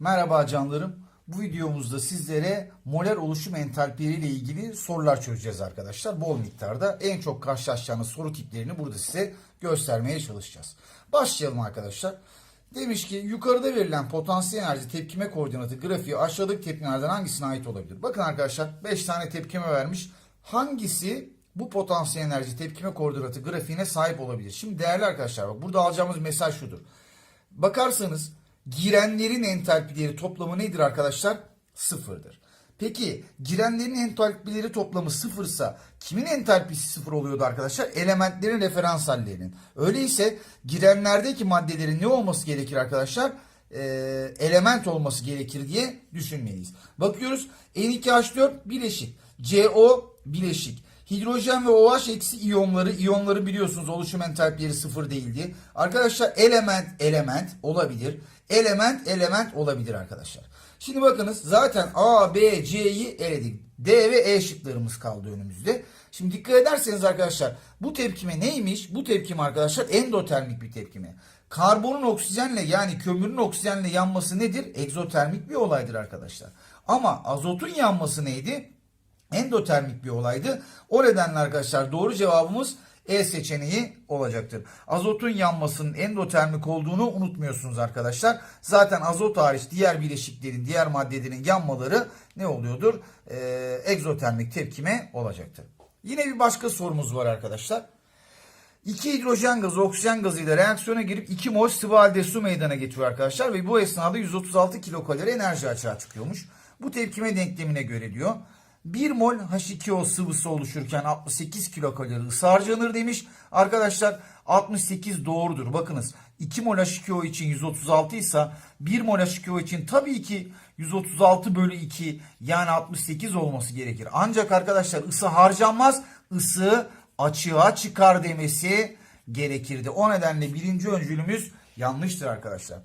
Merhaba canlarım. Bu videomuzda sizlere moler oluşum entalpileri ile ilgili sorular çözeceğiz arkadaşlar. Bol miktarda en çok karşılaşacağınız soru tiplerini burada size göstermeye çalışacağız. Başlayalım arkadaşlar. Demiş ki yukarıda verilen potansiyel enerji tepkime koordinatı grafiği aşağıdaki tepkimelerden hangisine ait olabilir? Bakın arkadaşlar 5 tane tepkime vermiş. Hangisi bu potansiyel enerji tepkime koordinatı grafiğine sahip olabilir? Şimdi değerli arkadaşlar bak burada alacağımız mesaj şudur. Bakarsanız girenlerin entalpileri toplamı nedir arkadaşlar? Sıfırdır. Peki girenlerin entalpileri toplamı sıfırsa kimin entalpisi sıfır oluyordu arkadaşlar? Elementlerin referans hallerinin. Öyleyse girenlerdeki maddelerin ne olması gerekir arkadaşlar? Ee, element olması gerekir diye düşünmeliyiz. Bakıyoruz N2H4 bileşik. CO bileşik. Hidrojen ve OH eksi iyonları, iyonları biliyorsunuz oluşum entalpileri sıfır değildi. Arkadaşlar element element olabilir. Element element olabilir arkadaşlar. Şimdi bakınız zaten A, B, C'yi eledik. D ve E şıklarımız kaldı önümüzde. Şimdi dikkat ederseniz arkadaşlar bu tepkime neymiş? Bu tepkime arkadaşlar endotermik bir tepkime. Karbonun oksijenle yani kömürün oksijenle yanması nedir? Egzotermik bir olaydır arkadaşlar. Ama azotun yanması neydi? Endotermik bir olaydı. O nedenle arkadaşlar doğru cevabımız E seçeneği olacaktır. Azotun yanmasının endotermik olduğunu unutmuyorsunuz arkadaşlar. Zaten azot hariç diğer bileşiklerin, diğer maddelerin yanmaları ne oluyordur? Ee, egzotermik tepkime olacaktır. Yine bir başka sorumuz var arkadaşlar. İki hidrojen gazı oksijen gazıyla reaksiyona girip 2 mol sıvı halde su meydana getiriyor arkadaşlar. Ve bu esnada 136 kilokalori enerji açığa çıkıyormuş. Bu tepkime denklemine göre diyor. 1 mol H2O sıvısı oluşurken 68 kilokalori ısı harcanır demiş. Arkadaşlar 68 doğrudur. Bakınız 2 mol H2O için 136 ise 1 mol H2O için tabii ki 136 bölü 2 yani 68 olması gerekir. Ancak arkadaşlar ısı harcanmaz. Isı açığa çıkar demesi gerekirdi. O nedenle birinci öncülümüz yanlıştır arkadaşlar.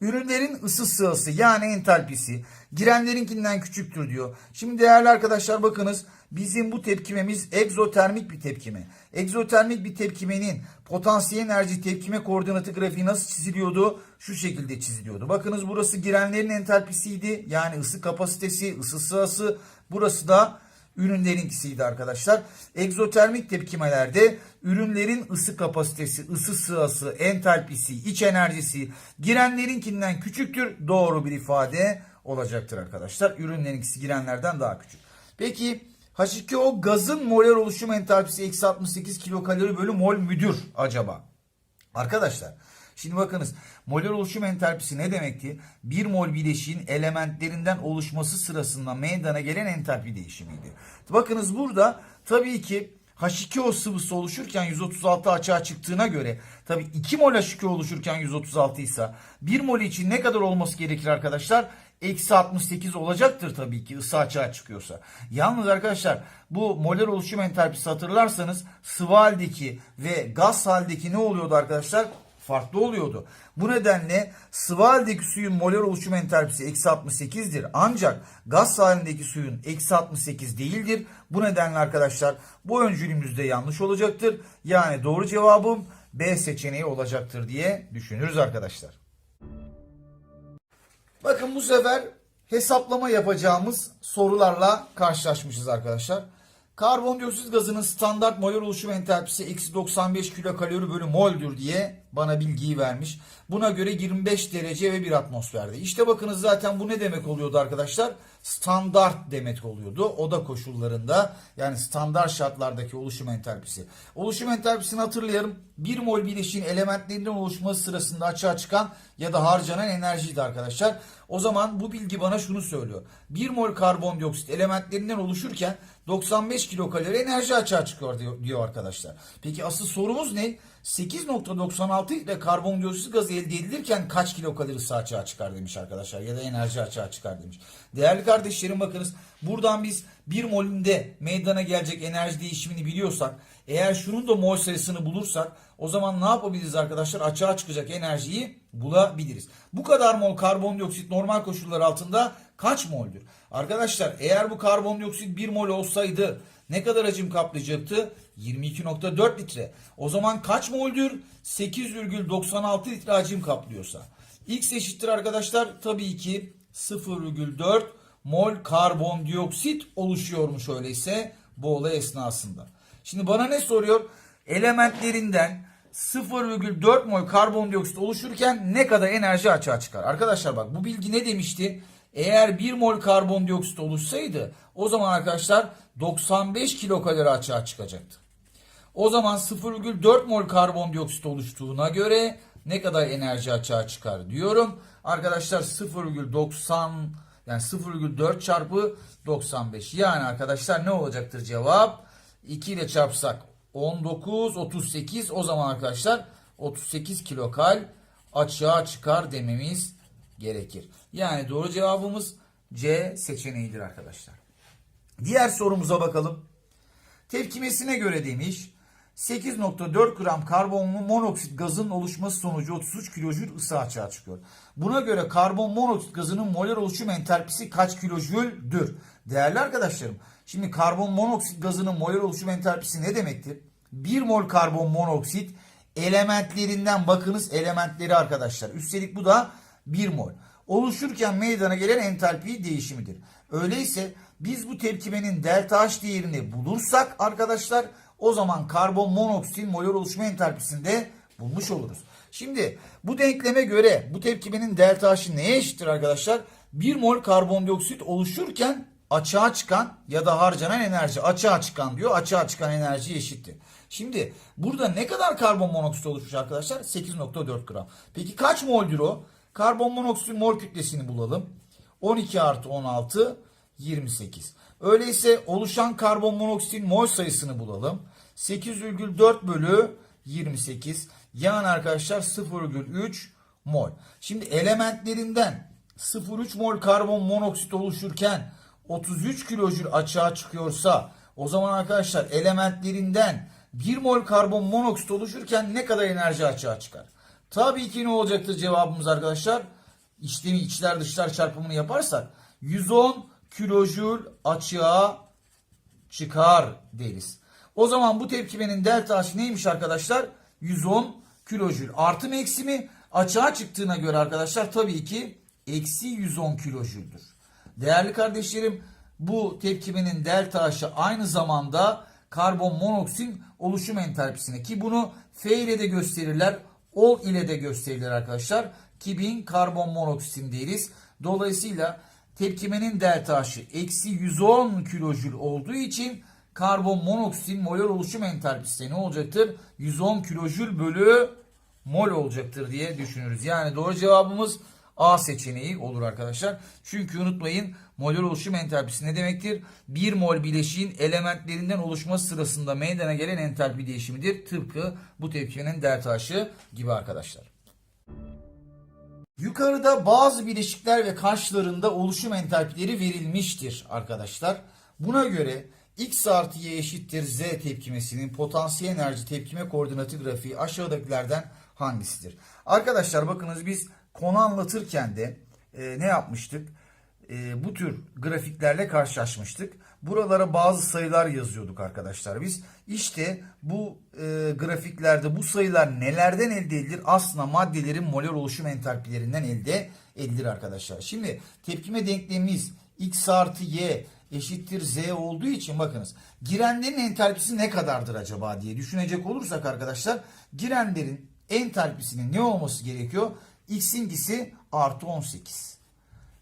Ürünlerin ısı sığası yani entalpisi girenlerinkinden küçüktür diyor. Şimdi değerli arkadaşlar bakınız bizim bu tepkimemiz egzotermik bir tepkime. Egzotermik bir tepkimenin potansiyel enerji tepkime koordinatı grafiği nasıl çiziliyordu? Şu şekilde çiziliyordu. Bakınız burası girenlerin entalpisiydi. Yani ısı kapasitesi, ısı sığası. Burası da ürünlerinkisiydi arkadaşlar. Egzotermik tepkimelerde ürünlerin ısı kapasitesi, ısı sığası, entalpisi, iç enerjisi girenlerinkinden küçüktür. Doğru bir ifade olacaktır arkadaşlar. Ürünlerinkisi girenlerden daha küçük. Peki H2O gazın molar oluşum entalpisi eksi 68 kilokalori bölü mol müdür acaba? Arkadaşlar Şimdi bakınız molar oluşum entalpisi ne demekti? 1 mol bileşiğin elementlerinden oluşması sırasında meydana gelen entalpi değişimiydi. Bakınız burada tabii ki H2O sıvısı oluşurken 136 açığa çıktığına göre tabii 2 mol H2O oluşurken 136 ise 1 mol için ne kadar olması gerekir arkadaşlar? Eksi 68 olacaktır tabii ki ısı açığa çıkıyorsa. Yalnız arkadaşlar bu molar oluşum entalpisi hatırlarsanız sıvı haldeki ve gaz haldeki ne oluyordu arkadaşlar? Farklı oluyordu. Bu nedenle sıvı haldeki suyun molar oluşum entalpisi eksi 68'dir. Ancak gaz halindeki suyun eksi 68 değildir. Bu nedenle arkadaşlar bu öncülümüzde yanlış olacaktır. Yani doğru cevabım B seçeneği olacaktır diye düşünürüz arkadaşlar. Bakın bu sefer hesaplama yapacağımız sorularla karşılaşmışız arkadaşlar. Karbondioksit gazının standart molar oluşum entalpisi eksi 95 kilokalori bölü moldür diye bana bilgiyi vermiş. Buna göre 25 derece ve bir atmosferde. İşte bakınız zaten bu ne demek oluyordu arkadaşlar? Standart demek oluyordu. Oda koşullarında yani standart şartlardaki oluşum entalpisi. Oluşum entalpisini hatırlayalım. 1 mol bileşiğin elementlerinden oluşması sırasında açığa çıkan ya da harcanan enerjiydi arkadaşlar. O zaman bu bilgi bana şunu söylüyor. 1 mol karbondioksit elementlerinden oluşurken 95 kilokalori enerji açığa çıkıyor diyor, diyor arkadaşlar. Peki asıl sorumuz ne? 8.96 ile karbondioksit gazı elde edilirken kaç kilokalori açığa çıkar demiş arkadaşlar ya da enerji açığa çıkar demiş. Değerli kardeşlerim bakınız buradan biz 1 molünde meydana gelecek enerji değişimini biliyorsak eğer şunun da mol sayısını bulursak o zaman ne yapabiliriz arkadaşlar? Açığa çıkacak enerjiyi bulabiliriz. Bu kadar mol karbondioksit normal koşullar altında kaç moldür? Arkadaşlar eğer bu karbondioksit 1 mol olsaydı ne kadar hacim kaplayacaktı? 22.4 litre. O zaman kaç moldür? 8,96 litre hacim kaplıyorsa. X eşittir arkadaşlar tabii ki 0,4 mol karbondioksit oluşuyormuş öyleyse bu olay esnasında. Şimdi bana ne soruyor? Elementlerinden 0,4 mol karbondioksit oluşurken ne kadar enerji açığa çıkar? Arkadaşlar bak bu bilgi ne demişti? Eğer 1 mol karbondioksit oluşsaydı o zaman arkadaşlar 95 kilokalori açığa çıkacaktı. O zaman 0,4 mol karbondioksit oluştuğuna göre ne kadar enerji açığa çıkar diyorum. Arkadaşlar 0,90 yani 0,4 çarpı 95. Yani arkadaşlar ne olacaktır cevap? 2 ile çarpsak 19, 38 o zaman arkadaşlar 38 kilokal açığa çıkar dememiz gerekir. Yani doğru cevabımız C seçeneğidir arkadaşlar. Diğer sorumuza bakalım. Tepkimesine göre demiş 8.4 gram karbonlu monoksit gazının oluşması sonucu 33 kilojül ısı açığa çıkıyor. Buna göre karbon monoksit gazının molar oluşum entalpisi kaç kilojüldür? Değerli arkadaşlarım şimdi karbon monoksit gazının molar oluşum entalpisi ne demektir? 1 mol karbon monoksit elementlerinden bakınız elementleri arkadaşlar. Üstelik bu da 1 mol. Oluşurken meydana gelen entalpi değişimidir. Öyleyse biz bu tepkimenin delta H değerini bulursak arkadaşlar o zaman karbon monoksitin molar oluşma entalpisini de bulmuş oluruz. Şimdi bu denkleme göre bu tepkimenin delta H'ı neye eşittir arkadaşlar? 1 mol karbondioksit oluşurken açığa çıkan ya da harcanan enerji açığa çıkan diyor. Açığa çıkan enerji eşittir. Şimdi burada ne kadar karbon monoksit oluşmuş arkadaşlar? 8.4 gram. Peki kaç moldür o? Karbon monoksitin mol kütlesini bulalım. 12 artı 16 28. Öyleyse oluşan karbon monoksitin mol sayısını bulalım. 8,4 bölü 28. Yani arkadaşlar 0,3 mol. Şimdi elementlerinden 0,3 mol karbon monoksit oluşurken 33 kilojül açığa çıkıyorsa o zaman arkadaşlar elementlerinden 1 mol karbon monoksit oluşurken ne kadar enerji açığa çıkar? Tabii ki ne olacaktır cevabımız arkadaşlar? İşlemi içler dışlar çarpımını yaparsak 110 kilojül açığa çıkar deriz. O zaman bu tepkimenin delta H neymiş arkadaşlar? 110 kilojül. Artı mı eksi mi? Açığa çıktığına göre arkadaşlar tabii ki eksi 110 kilojüldür. Değerli kardeşlerim bu tepkimenin delta H'ı aynı zamanda karbon monoksit oluşum entalpisine ki bunu F ile de gösterirler. Ol ile de gösterilir arkadaşlar. Ki 1000 karbon monoksitin deriz. Dolayısıyla tepkimenin delta H'ı eksi 110 kilojül olduğu için karbon monoksitin molar oluşum entalpisi ne olacaktır? 110 kilojül bölü mol olacaktır diye düşünürüz. Yani doğru cevabımız A seçeneği olur arkadaşlar. Çünkü unutmayın molar oluşum entalpisi ne demektir? 1 mol bileşiğin elementlerinden oluşması sırasında meydana gelen entalpi değişimidir. Tıpkı bu tepkimenin delta H'ı gibi arkadaşlar. Yukarıda bazı bileşikler ve karşılarında oluşum entalpileri verilmiştir arkadaşlar. Buna göre X artı Y eşittir Z tepkimesinin potansiyel enerji tepkime koordinatı grafiği aşağıdakilerden hangisidir? Arkadaşlar bakınız biz konu anlatırken de e, ne yapmıştık? E, bu tür grafiklerle karşılaşmıştık. Buralara bazı sayılar yazıyorduk arkadaşlar biz. İşte bu e, grafiklerde bu sayılar nelerden elde edilir? Aslında maddelerin molar oluşum entalpilerinden elde edilir arkadaşlar. Şimdi tepkime denklemimiz X artı Y eşittir Z olduğu için bakınız girenlerin entalpisi ne kadardır acaba diye düşünecek olursak arkadaşlar girenlerin entalpisinin ne olması gerekiyor? X'inkisi artı 18.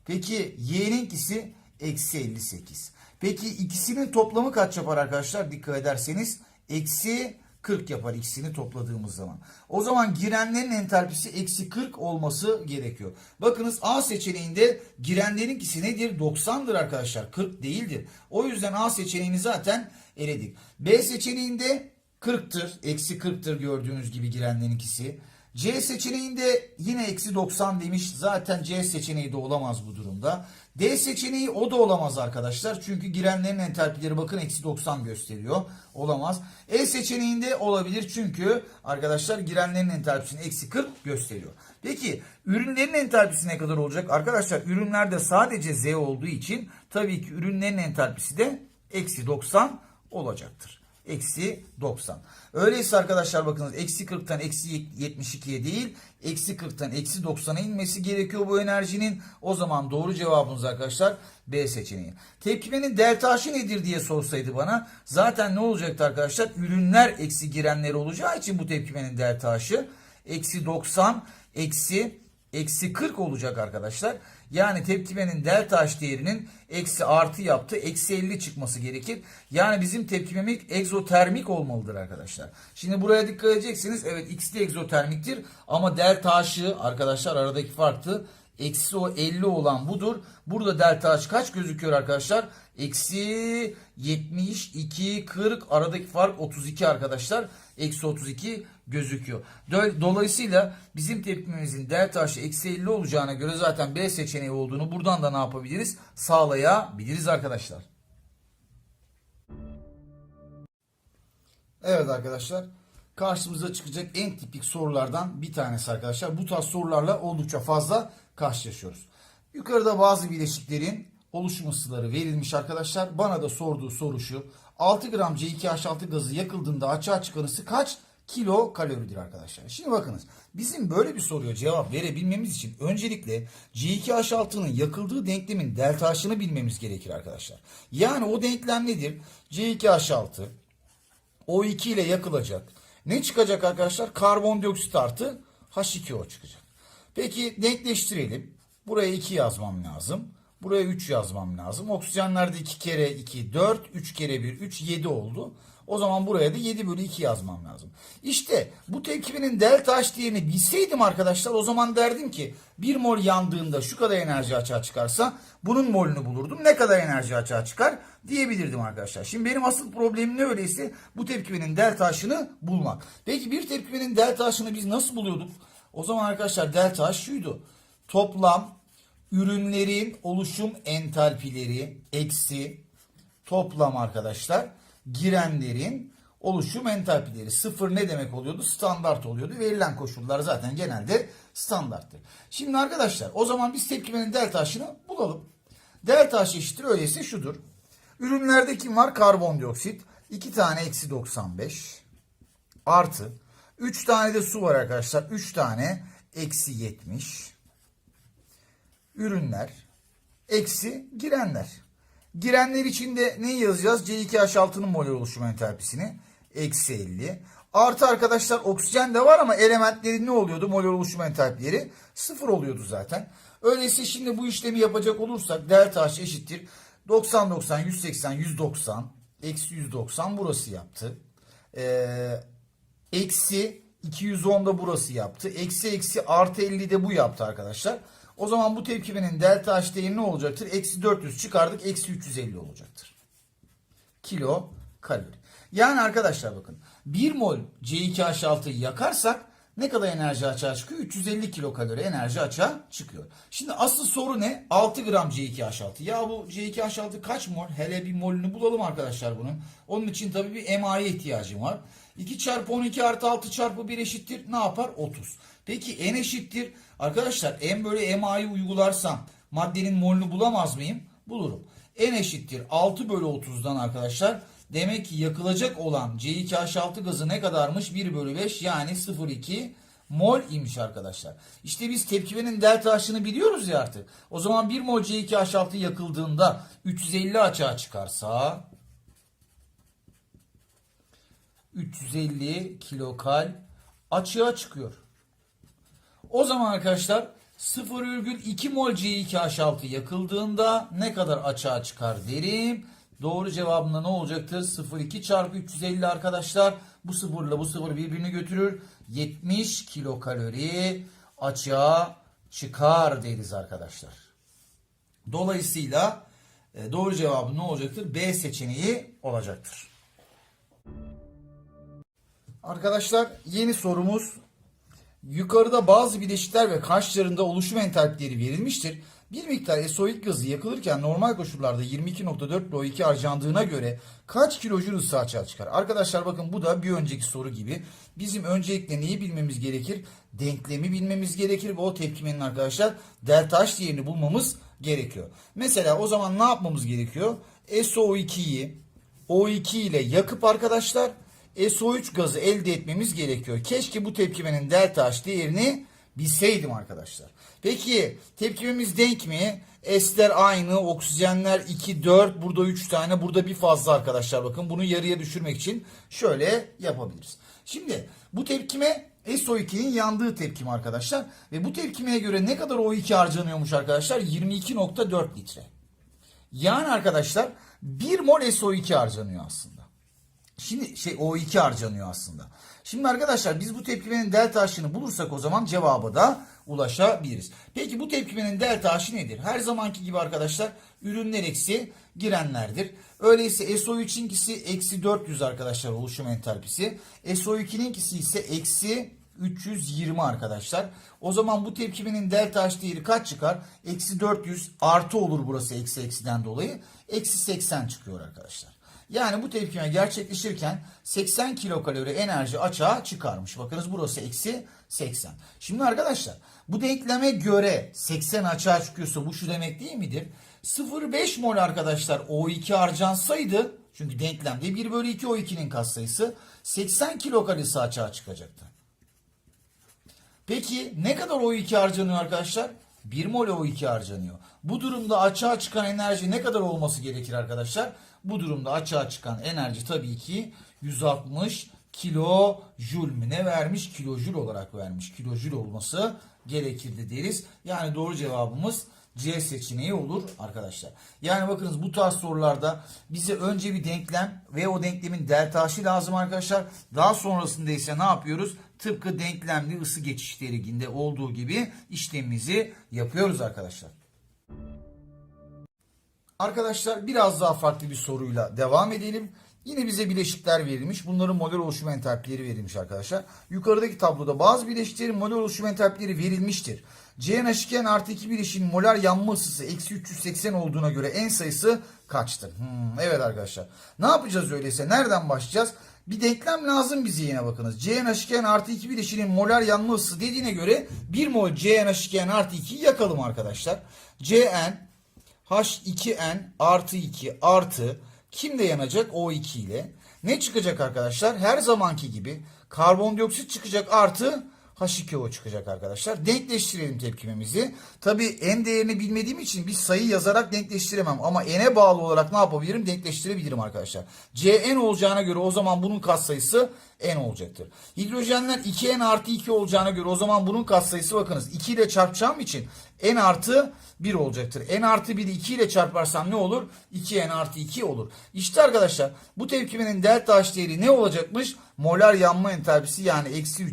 Peki Y'ninkisi eksi 58. Peki ikisinin toplamı kaç yapar arkadaşlar? Dikkat ederseniz eksi 40 yapar ikisini topladığımız zaman. O zaman girenlerin entalpisi eksi 40 olması gerekiyor. Bakınız A seçeneğinde girenlerinkisi nedir? 90'dır arkadaşlar. 40 değildir. O yüzden A seçeneğini zaten eledik. B seçeneğinde 40'tır. Eksi 40'tır gördüğünüz gibi girenlerinkisi. C seçeneğinde yine eksi 90 demiş. Zaten C seçeneği de olamaz bu durumda. D seçeneği o da olamaz arkadaşlar. Çünkü girenlerin entalpileri bakın eksi 90 gösteriyor. Olamaz. E seçeneğinde olabilir çünkü arkadaşlar girenlerin entalpisini eksi 40 gösteriyor. Peki ürünlerin entalpisi ne kadar olacak? Arkadaşlar ürünlerde sadece Z olduğu için tabii ki ürünlerin entalpisi de eksi 90 olacaktır. Eksi 90. Öyleyse arkadaşlar bakınız eksi 40'tan eksi 72'ye değil eksi 40'tan eksi 90'a inmesi gerekiyor bu enerjinin. O zaman doğru cevabımız arkadaşlar B seçeneği. Tepkimenin delta H'ı nedir diye sorsaydı bana zaten ne olacaktı arkadaşlar? Ürünler eksi girenleri olacağı için bu tepkimenin delta H'ı eksi 90 eksi eksi 40 olacak arkadaşlar. Yani tepkimenin delta H değerinin eksi artı yaptı. Eksi 50 çıkması gerekir. Yani bizim tepkimemiz egzotermik olmalıdır arkadaşlar. Şimdi buraya dikkat edeceksiniz. Evet X de egzotermiktir. Ama delta H'ı arkadaşlar aradaki farktı. Eksi o 50 olan budur. Burada delta H kaç gözüküyor arkadaşlar? Eksi 72, 40 aradaki fark 32 arkadaşlar. Eksi 32 gözüküyor. Dolayısıyla bizim tepkimemizin delta H'ı eksi 50 olacağına göre zaten B seçeneği olduğunu buradan da ne yapabiliriz? Sağlayabiliriz arkadaşlar. Evet arkadaşlar. Karşımıza çıkacak en tipik sorulardan bir tanesi arkadaşlar. Bu tarz sorularla oldukça fazla karşılaşıyoruz. Yukarıda bazı bileşiklerin oluşum verilmiş arkadaşlar. Bana da sorduğu soru şu. 6 gram C2H6 gazı yakıldığında açığa çıkan ısı kaç kilo kaloridir arkadaşlar? Şimdi bakınız bizim böyle bir soruya cevap verebilmemiz için öncelikle C2H6'nın yakıldığı denklemin delta H'ını bilmemiz gerekir arkadaşlar. Yani o denklem nedir? C2H6 O2 ile yakılacak. Ne çıkacak arkadaşlar? Karbondioksit artı H2O çıkacak. Peki denkleştirelim. Buraya 2 yazmam lazım. Buraya 3 yazmam lazım. Oksijenlerde 2 kere 2 4, 3 kere 1 3 7 oldu. O zaman buraya da 7 bölü 2 yazmam lazım. İşte bu tepkimenin delta H değerini bilseydim arkadaşlar o zaman derdim ki 1 mol yandığında şu kadar enerji açığa çıkarsa bunun molünü bulurdum. Ne kadar enerji açığa çıkar diyebilirdim arkadaşlar. Şimdi benim asıl problemim ne öyleyse bu tepkimenin delta H'ını bulmak. Peki bir tepkimenin delta H'ını biz nasıl buluyorduk? O zaman arkadaşlar delta H şuydu. Toplam ürünlerin oluşum entalpileri eksi toplam arkadaşlar girenlerin oluşum entalpileri. Sıfır ne demek oluyordu? Standart oluyordu. Verilen koşullar zaten genelde standarttır. Şimdi arkadaşlar o zaman biz tepkimenin delta H'ını bulalım. Delta H eşittir öyleyse şudur. Ürünlerde kim var? Karbondioksit. 2 tane eksi 95 artı 3 tane de su var arkadaşlar. 3 tane eksi 70 ürünler eksi girenler. Girenler için de neyi yazacağız? C2H6'nın molar oluşum entalpisini. Eksi 50. Artı arkadaşlar oksijen de var ama elementlerin ne oluyordu? Molar oluşum entalpileri sıfır oluyordu zaten. Öyleyse şimdi bu işlemi yapacak olursak delta H eşittir. 90 90 180 190 eksi 190 burası yaptı. Ee, eksi 210 da burası yaptı. Eksi eksi artı 50 de bu yaptı arkadaşlar. O zaman bu tepkimenin delta H değeri ne olacaktır? Eksi 400 çıkardık. Eksi 350 olacaktır. Kilo kalori. Yani arkadaşlar bakın 1 mol C2H6'yı yakarsak ne kadar enerji açığa çıkıyor? 350 kilokalori enerji açığa çıkıyor. Şimdi asıl soru ne? 6 gram C2H6. Ya bu C2H6 kaç mol? Hele bir molünü bulalım arkadaşlar bunun. Onun için tabii bir MA'ya ihtiyacım var. 2 çarpı 12 artı 6 çarpı 1 eşittir. Ne yapar? 30. Peki N eşittir. Arkadaşlar M böyle MA'yı uygularsam maddenin molünü bulamaz mıyım? Bulurum. N eşittir 6 bölü 30'dan arkadaşlar. Demek ki yakılacak olan C2H6 gazı ne kadarmış? 1 bölü 5 yani 0,2 mol imiş arkadaşlar. İşte biz tepkimenin delta H'ını biliyoruz ya artık. O zaman 1 mol C2H6 yakıldığında 350 açığa çıkarsa 350 kilokal açığa çıkıyor. O zaman arkadaşlar 0,2 mol C2H6 yakıldığında ne kadar açığa çıkar derim. Doğru cevabında ne olacaktır? 0,2 çarpı 350 arkadaşlar. Bu sıfırla bu sıfır birbirini götürür. 70 kilokalori açığa çıkar deriz arkadaşlar. Dolayısıyla e, doğru cevabı ne olacaktır? B seçeneği olacaktır. Arkadaşlar yeni sorumuz Yukarıda bazı bileşikler ve karşılarında oluşum entalpileri verilmiştir. Bir miktar esoik gazı yakılırken normal koşullarda 22.4 bölü 2 harcandığına göre kaç kilojül ısı açığa çıkar? Arkadaşlar bakın bu da bir önceki soru gibi. Bizim öncelikle neyi bilmemiz gerekir? Denklemi bilmemiz gerekir ve o tepkimenin arkadaşlar delta H değerini bulmamız gerekiyor. Mesela o zaman ne yapmamız gerekiyor? SO2'yi O2 ile yakıp arkadaşlar SO3 gazı elde etmemiz gerekiyor. Keşke bu tepkimenin delta H değerini bilseydim arkadaşlar. Peki tepkimemiz denk mi? S'ler aynı, oksijenler 2, 4, burada 3 tane, burada bir fazla arkadaşlar bakın. Bunu yarıya düşürmek için şöyle yapabiliriz. Şimdi bu tepkime SO2'nin yandığı tepkime arkadaşlar. Ve bu tepkimeye göre ne kadar O2 harcanıyormuş arkadaşlar? 22.4 litre. Yani arkadaşlar 1 mol SO2 harcanıyor aslında. Şimdi şey O2 harcanıyor aslında. Şimdi arkadaşlar biz bu tepkimenin delta H'ını bulursak o zaman cevaba da ulaşabiliriz. Peki bu tepkimenin delta H'ı nedir? Her zamanki gibi arkadaşlar ürünler eksi girenlerdir. Öyleyse SO3'inkisi eksi 400 arkadaşlar oluşum entalpisi. SO2'ninkisi ise eksi 320 arkadaşlar. O zaman bu tepkimenin delta H değeri kaç çıkar? Eksi 400 artı olur burası eksi eksiden dolayı. Eksi 80 çıkıyor arkadaşlar. Yani bu tepkime gerçekleşirken 80 kilokalori enerji açığa çıkarmış. Bakınız burası eksi 80. Şimdi arkadaşlar bu denkleme göre 80 açığa çıkıyorsa bu şu demek değil midir? 0,5 mol arkadaşlar O2 harcansaydı çünkü denklemde 1 bölü 2 O2'nin katsayısı 80 kilokalorisi açığa çıkacaktı. Peki ne kadar O2 harcanıyor arkadaşlar? 1 mol O2 harcanıyor. Bu durumda açığa çıkan enerji ne kadar olması gerekir arkadaşlar? Bu durumda açığa çıkan enerji tabii ki 160 kilo jül mü ne vermiş? Kilojül olarak vermiş. Kilojül olması gerekirdi deriz. Yani doğru cevabımız C seçeneği olur arkadaşlar. Yani bakınız bu tarz sorularda bize önce bir denklem ve o denklemin delta H'i lazım arkadaşlar. Daha sonrasında ise ne yapıyoruz? Tıpkı denklemli ısı geçişlerinde olduğu gibi işlemimizi yapıyoruz arkadaşlar. Arkadaşlar biraz daha farklı bir soruyla devam edelim. Yine bize bileşikler verilmiş. Bunların molar oluşum entalpileri verilmiş arkadaşlar. Yukarıdaki tabloda bazı bileşiklerin molar oluşum entalpileri verilmiştir. CnH2n artı 2 bileşiğin molar yanma ısısı eksi 380 olduğuna göre en sayısı kaçtır? Hmm, evet arkadaşlar. Ne yapacağız öyleyse? Nereden başlayacağız? Bir denklem lazım bize yine bakınız. CnH2n artı 2 bileşiğinin molar yanma ısısı dediğine göre 1 mol CnH2n artı 2'yi yakalım arkadaşlar. Cn H2n artı 2 artı kimde yanacak? O2 ile. Ne çıkacak arkadaşlar? Her zamanki gibi karbondioksit çıkacak artı H2O çıkacak arkadaşlar. Denkleştirelim tepkimemizi. Tabi n değerini bilmediğim için bir sayı yazarak denkleştiremem. Ama n'e bağlı olarak ne yapabilirim? Denkleştirebilirim arkadaşlar. Cn olacağına göre o zaman bunun katsayısı n olacaktır. Hidrojenler 2n artı 2 olacağına göre o zaman bunun katsayısı bakınız 2 ile çarpacağım için n artı 1 olacaktır. n artı 1'i 2 ile çarparsam ne olur? 2n artı 2 olur. İşte arkadaşlar bu tepkimenin delta H değeri ne olacakmış? Molar yanma entalpisi yani eksi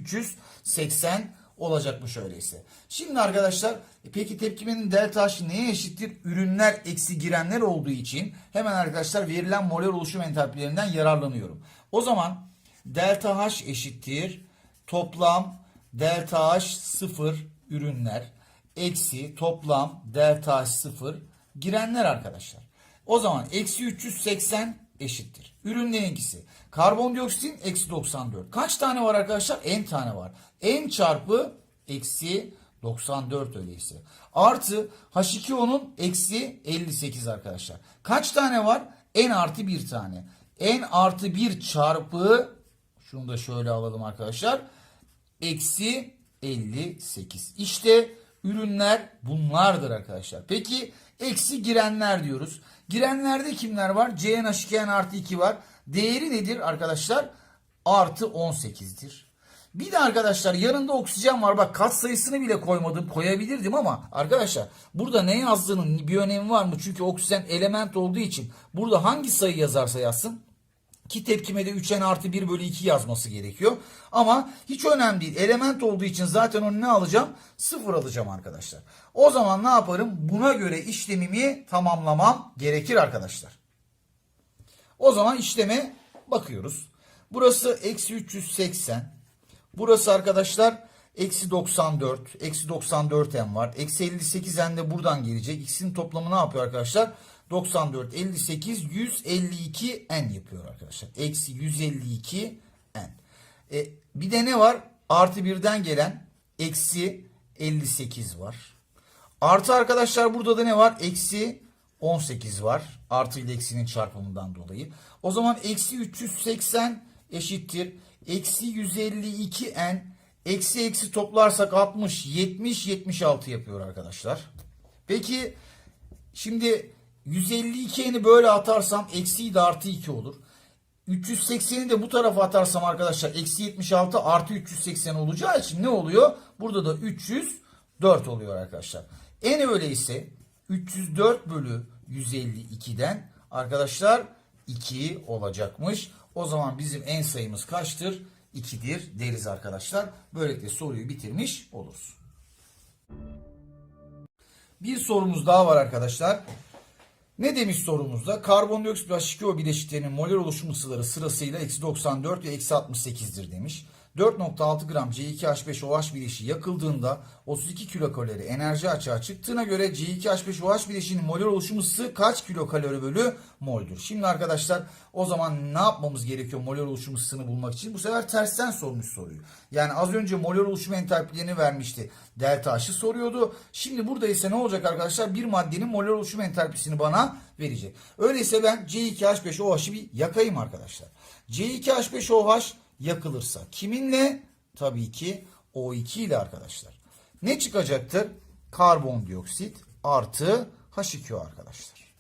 380 olacakmış öyleyse. Şimdi arkadaşlar e peki tepkimenin delta H neye eşittir? Ürünler eksi girenler olduğu için hemen arkadaşlar verilen molar oluşum entalpilerinden yararlanıyorum. O zaman delta H eşittir toplam delta H 0 ürünler eksi toplam delta H 0 girenler arkadaşlar. O zaman eksi 380 eşittir. Ürünlerinkisi. Karbondioksitin eksi 94. Kaç tane var arkadaşlar? N tane var. N çarpı eksi 94 öyleyse. Artı H2O'nun eksi 58 arkadaşlar. Kaç tane var? N artı 1 tane. N artı 1 çarpı şunu da şöyle alalım arkadaşlar. Eksi 58. İşte ürünler bunlardır arkadaşlar. Peki eksi girenler diyoruz. Girenlerde kimler var? CnH2n artı 2 var. Değeri nedir arkadaşlar? Artı 18'dir. Bir de arkadaşlar yanında oksijen var. Bak kat sayısını bile koymadım. Koyabilirdim ama arkadaşlar burada ne yazdığının bir önemi var mı? Çünkü oksijen element olduğu için burada hangi sayı yazarsa yazsın ki tepkimede 3n artı 1 bölü 2 yazması gerekiyor. Ama hiç önemli değil. Element olduğu için zaten onu ne alacağım? Sıfır alacağım arkadaşlar. O zaman ne yaparım? Buna göre işlemimi tamamlamam gerekir arkadaşlar. O zaman işleme bakıyoruz. Burası eksi 380. Burası arkadaşlar eksi 94. Eksi 94n var. Eksi 58n de buradan gelecek. İkisinin toplamı ne yapıyor arkadaşlar? 94, 58, 152 n yapıyor arkadaşlar. Eksi 152 n. E, bir de ne var? Artı birden gelen eksi 58 var. Artı arkadaşlar burada da ne var? Eksi 18 var. Artı ile eksinin çarpımından dolayı. O zaman eksi 380 eşittir. Eksi 152n eksi eksi toplarsak 60, 70, 76 yapıyor arkadaşlar. Peki şimdi 152'ni böyle atarsam eksi de artı 2 olur. 380'i de bu tarafa atarsam arkadaşlar eksi 76 artı 380 olacağı için ne oluyor? Burada da 304 oluyor arkadaşlar. En öyleyse 304 bölü 152'den arkadaşlar 2 olacakmış. O zaman bizim en sayımız kaçtır? 2'dir deriz arkadaşlar. Böylelikle soruyu bitirmiş oluruz. Bir sorumuz daha var arkadaşlar. Ne demiş sorumuzda? Karbondioksit ve H2O bileşiklerinin molar oluşum ısıları sırasıyla eksi 94 ve eksi 68'dir demiş. 4.6 gram C2H5OH bileşiği yakıldığında 32 kilokalori enerji açığa çıktığına göre C2H5OH bileşiğinin molar oluşum ısısı kaç kilokalori bölü mol'dür? Şimdi arkadaşlar o zaman ne yapmamız gerekiyor molar oluşum ısısını bulmak için? Bu sefer tersten sormuş soruyu. Yani az önce molar oluşum entalpilerini vermişti. Delta H'ı soruyordu. Şimdi burada ise ne olacak arkadaşlar? Bir maddenin molar oluşum entalpisini bana verecek. Öyleyse ben C2H5OH'ı bir yakayım arkadaşlar. C2H5OH yakılırsa kiminle? Tabii ki O2 ile arkadaşlar. Ne çıkacaktır? Karbondioksit artı H2O arkadaşlar.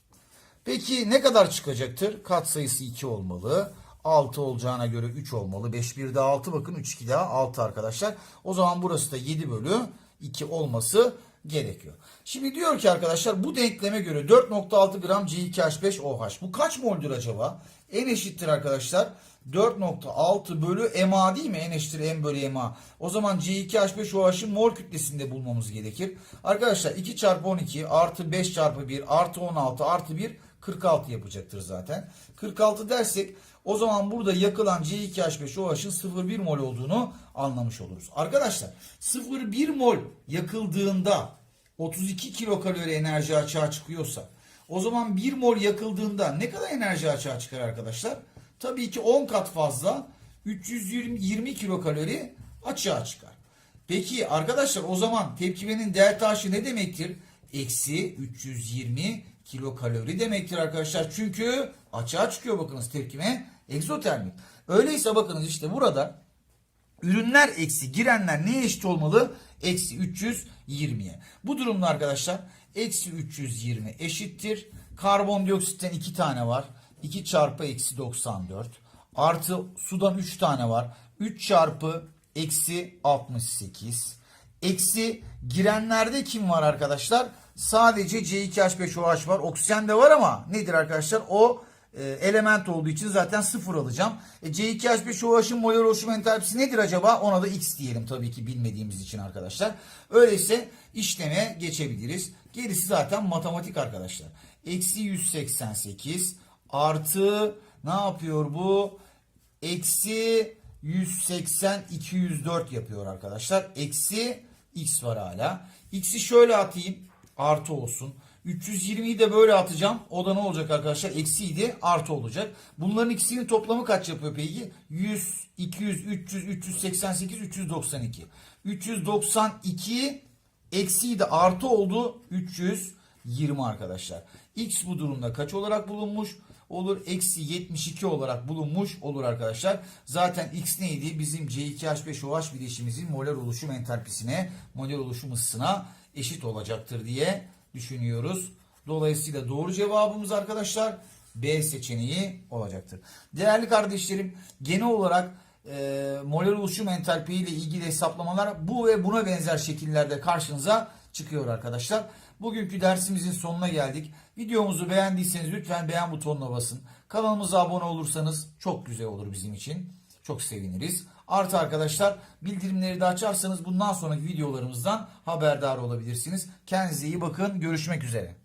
Peki ne kadar çıkacaktır? Katsayısı 2 olmalı. 6 olacağına göre 3 olmalı. 5 bir daha 6 bakın 3 2 daha 6 arkadaşlar. O zaman burası da 7 bölü 2 olması gerekiyor. Şimdi diyor ki arkadaşlar bu denkleme göre 4.6 gram C2H5OH. Bu kaç mol'dur acaba? En eşittir arkadaşlar 4.6 bölü MA değil mi? En eşittir M bölü MA. O zaman C2H5OH'ın mol kütlesini de bulmamız gerekir. Arkadaşlar 2 çarpı 12 artı 5 çarpı 1 artı 16 artı 1 46 yapacaktır zaten. 46 dersek o zaman burada yakılan C2H5OH'ın 0,1 mol olduğunu anlamış oluruz. Arkadaşlar 0,1 mol yakıldığında 32 kilokalori enerji açığa çıkıyorsa o zaman 1 mol yakıldığında ne kadar enerji açığa çıkar arkadaşlar? Tabii ki 10 kat fazla 320 20 kilokalori açığa çıkar. Peki arkadaşlar o zaman tepkimenin delta H'ı ne demektir? Eksi 320 kilokalori demektir arkadaşlar. Çünkü açığa çıkıyor bakınız tepkime egzotermik. Öyleyse bakınız işte burada ürünler eksi girenler neye eşit olmalı? Eksi 320'ye. Bu durumda arkadaşlar eksi 320 eşittir. Karbondioksitten 2 tane var. 2 çarpı eksi 94. Artı sudan 3 tane var. 3 çarpı eksi 68. Eksi girenlerde kim var arkadaşlar? Sadece C2H5OH var. Oksijen de var ama nedir arkadaşlar? O e, element olduğu için zaten sıfır alacağım. E, C2H5OH'ın molar oluşum entalpisi nedir acaba? Ona da X diyelim tabii ki bilmediğimiz için arkadaşlar. Öyleyse işleme geçebiliriz. Gerisi zaten matematik arkadaşlar. Eksi 188 artı ne yapıyor bu? Eksi 180 204 yapıyor arkadaşlar. Eksi x var hala. X'i şöyle atayım. Artı olsun. 320'yi de böyle atacağım. O da ne olacak arkadaşlar? Eksiydi artı olacak. Bunların ikisinin toplamı kaç yapıyor peki? 100, 200, 300, 388, 392. 392 eksiydi artı oldu. 320 arkadaşlar. X bu durumda kaç olarak bulunmuş? olur. Eksi 72 olarak bulunmuş olur arkadaşlar. Zaten X neydi? Bizim C2H5OH bileşimimizin molar oluşum entalpisine, molar oluşum ısısına eşit olacaktır diye düşünüyoruz. Dolayısıyla doğru cevabımız arkadaşlar B seçeneği olacaktır. Değerli kardeşlerim genel olarak e, molar oluşum entalpi ile ilgili hesaplamalar bu ve buna benzer şekillerde karşınıza çıkıyor arkadaşlar. Bugünkü dersimizin sonuna geldik. Videomuzu beğendiyseniz lütfen beğen butonuna basın. Kanalımıza abone olursanız çok güzel olur bizim için. Çok seviniriz. Artı arkadaşlar bildirimleri de açarsanız bundan sonraki videolarımızdan haberdar olabilirsiniz. Kendinize iyi bakın. Görüşmek üzere.